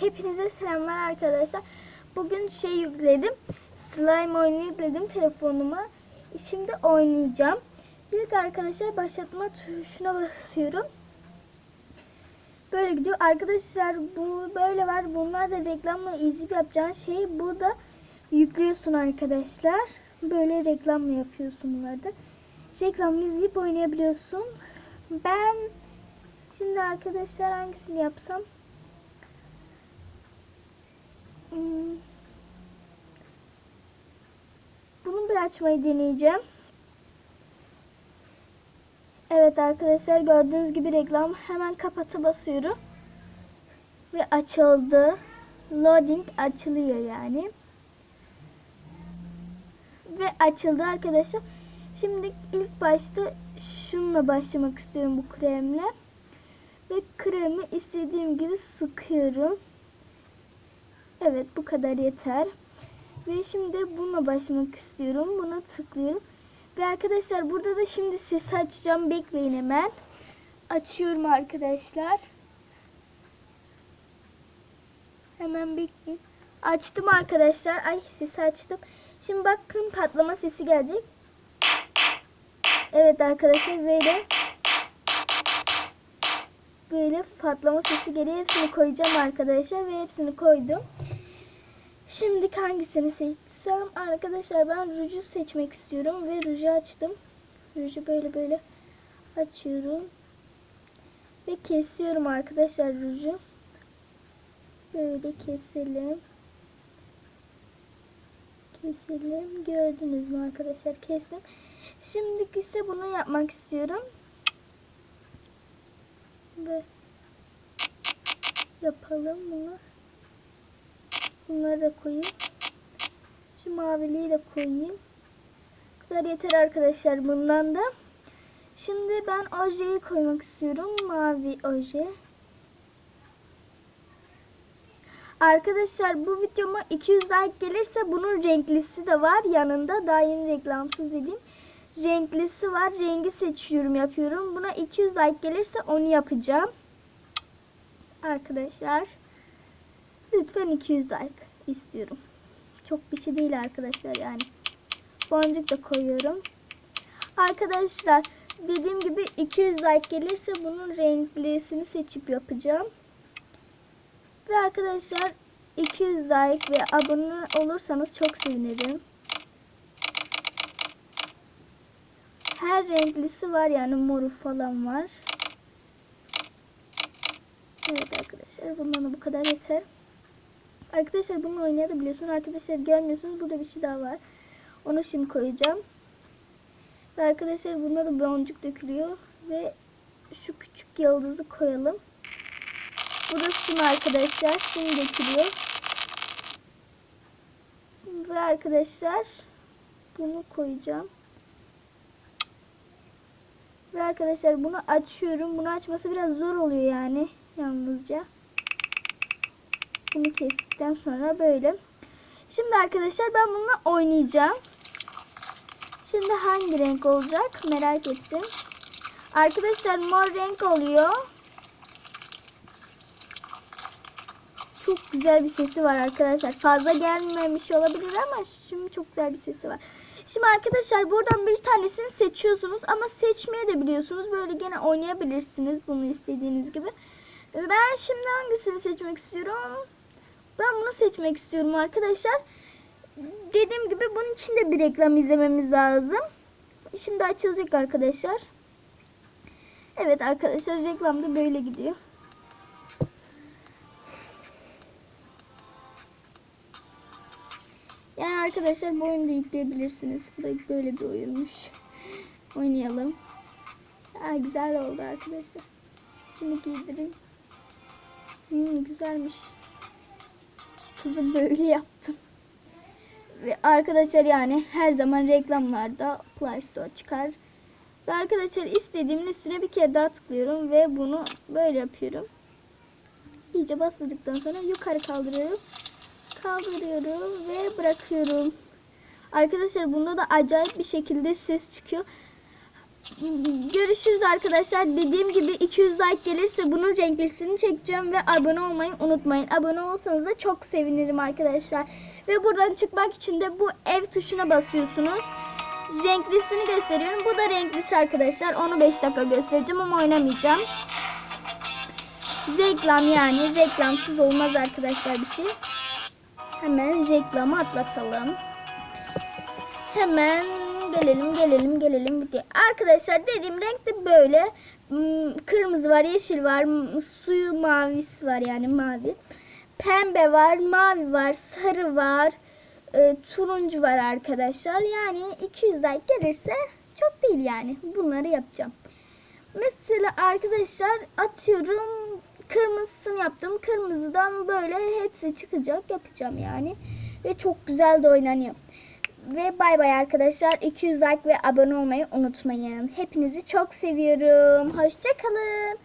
Hepinize selamlar arkadaşlar. Bugün şey yükledim. Slime oyunu yükledim telefonuma. Şimdi oynayacağım. İlk arkadaşlar başlatma tuşuna basıyorum. Böyle gidiyor. Arkadaşlar bu böyle var. Bunlar da reklamla izleyip yapacağın şeyi burada yüklüyorsun arkadaşlar. Böyle reklamla yapıyorsun bunları da. Reklamla izleyip oynayabiliyorsun. Ben şimdi arkadaşlar hangisini yapsam? Hmm. Bunu bir açmayı deneyeceğim. Evet arkadaşlar gördüğünüz gibi reklam hemen kapata basıyorum. Ve açıldı. Loading açılıyor yani. Ve açıldı arkadaşlar. Şimdi ilk başta şununla başlamak istiyorum bu kremle. Ve kremi istediğim gibi sıkıyorum. Evet bu kadar yeter. Ve şimdi bununla başlamak istiyorum. Buna tıklıyorum. Ve arkadaşlar burada da şimdi sesi açacağım. Bekleyin hemen. Açıyorum arkadaşlar. Hemen bekleyin. Açtım arkadaşlar. Ay sesi açtım. Şimdi bakın patlama sesi gelecek. Evet arkadaşlar böyle böyle patlama sesi geliyor. Hepsini koyacağım arkadaşlar ve hepsini koydum. Şimdi hangisini seçsem? Arkadaşlar ben ruju seçmek istiyorum ve ruju açtım. Ruju böyle böyle açıyorum. Ve kesiyorum arkadaşlar ruju. Böyle keselim. Keselim. Gördünüz mü arkadaşlar? Kestim. Şimdi ise bunu yapmak istiyorum. Ve yapalım bunu. Bunları da koyayım. Şu maviliği de koyayım. Bu kadar yeter arkadaşlar bundan da. Şimdi ben ojeyi koymak istiyorum. Mavi oje. Arkadaşlar bu videoma 200 like gelirse bunun renklisi de var yanında. Daha yeni reklamsız dediğim. Renklisi var. Rengi seçiyorum yapıyorum. Buna 200 like gelirse onu yapacağım. Arkadaşlar. Lütfen 200 like istiyorum. Çok bir şey değil arkadaşlar yani. Boncuk da koyuyorum. Arkadaşlar dediğim gibi 200 like gelirse bunun renklisini seçip yapacağım. Ve arkadaşlar 200 like ve abone olursanız çok sevinirim. Her renklisi var yani moru falan var. Evet arkadaşlar bundan bu kadar yeter. Arkadaşlar bunu oynayabiliyorsunuz. Arkadaşlar görmüyorsunuz. Burada bir şey daha var. Onu şimdi koyacağım. Ve arkadaşlar bunda da boncuk dökülüyor. Ve şu küçük yıldızı koyalım. Bu da sim arkadaşlar. Sim dökülüyor. Ve arkadaşlar bunu koyacağım. Ve arkadaşlar bunu açıyorum. Bunu açması biraz zor oluyor yani. Yalnızca. Bunu kestikten sonra böyle. Şimdi arkadaşlar ben bununla oynayacağım. Şimdi hangi renk olacak merak ettim. Arkadaşlar mor renk oluyor. Çok güzel bir sesi var arkadaşlar. Fazla gelmemiş olabilir ama şimdi çok güzel bir sesi var. Şimdi arkadaşlar buradan bir tanesini seçiyorsunuz ama seçmeye de biliyorsunuz. Böyle gene oynayabilirsiniz bunu istediğiniz gibi. Ben şimdi hangisini seçmek istiyorum? Ben bunu seçmek istiyorum arkadaşlar. Dediğim gibi bunun için de bir reklam izlememiz lazım. Şimdi açılacak arkadaşlar. Evet arkadaşlar reklam da böyle gidiyor. Yani arkadaşlar bu oyunu da yükleyebilirsiniz. Bu da böyle bir oyunmuş. Oynayalım. Aa, güzel oldu arkadaşlar. Şimdi giydireyim. Hmm, güzelmiş. Kızı böyle yaptım. Ve arkadaşlar yani her zaman reklamlarda Play Store çıkar. Ve arkadaşlar istediğimin üstüne bir kere daha tıklıyorum ve bunu böyle yapıyorum. İyice bastırdıktan sonra yukarı kaldırıyorum. Kaldırıyorum ve bırakıyorum. Arkadaşlar bunda da acayip bir şekilde ses çıkıyor. Görüşürüz arkadaşlar. Dediğim gibi 200 like gelirse bunun renklisini çekeceğim ve abone olmayı unutmayın. Abone olsanız da çok sevinirim arkadaşlar. Ve buradan çıkmak için de bu ev tuşuna basıyorsunuz. Renklisini gösteriyorum. Bu da renklisi arkadaşlar. Onu 5 dakika göstereceğim ama oynamayacağım. Reklam yani. Reklamsız olmaz arkadaşlar bir şey. Hemen reklamı atlatalım. Hemen gelelim gelelim gelelim video. Arkadaşlar dediğim renk de böyle. Hmm, Kırmızı var, yeşil var, suyu mavisi var yani mavi. Pembe var, mavi var, sarı var, e, turuncu var arkadaşlar. Yani 200 like gelirse çok değil yani. Bunları yapacağım. Mesela arkadaşlar atıyorum kırmızısını yaptım. Kırmızıdan böyle hepsi çıkacak yapacağım yani. Ve çok güzel de oynanıyor. Ve bay bay arkadaşlar. 200 like ve abone olmayı unutmayın. Hepinizi çok seviyorum. Hoşçakalın.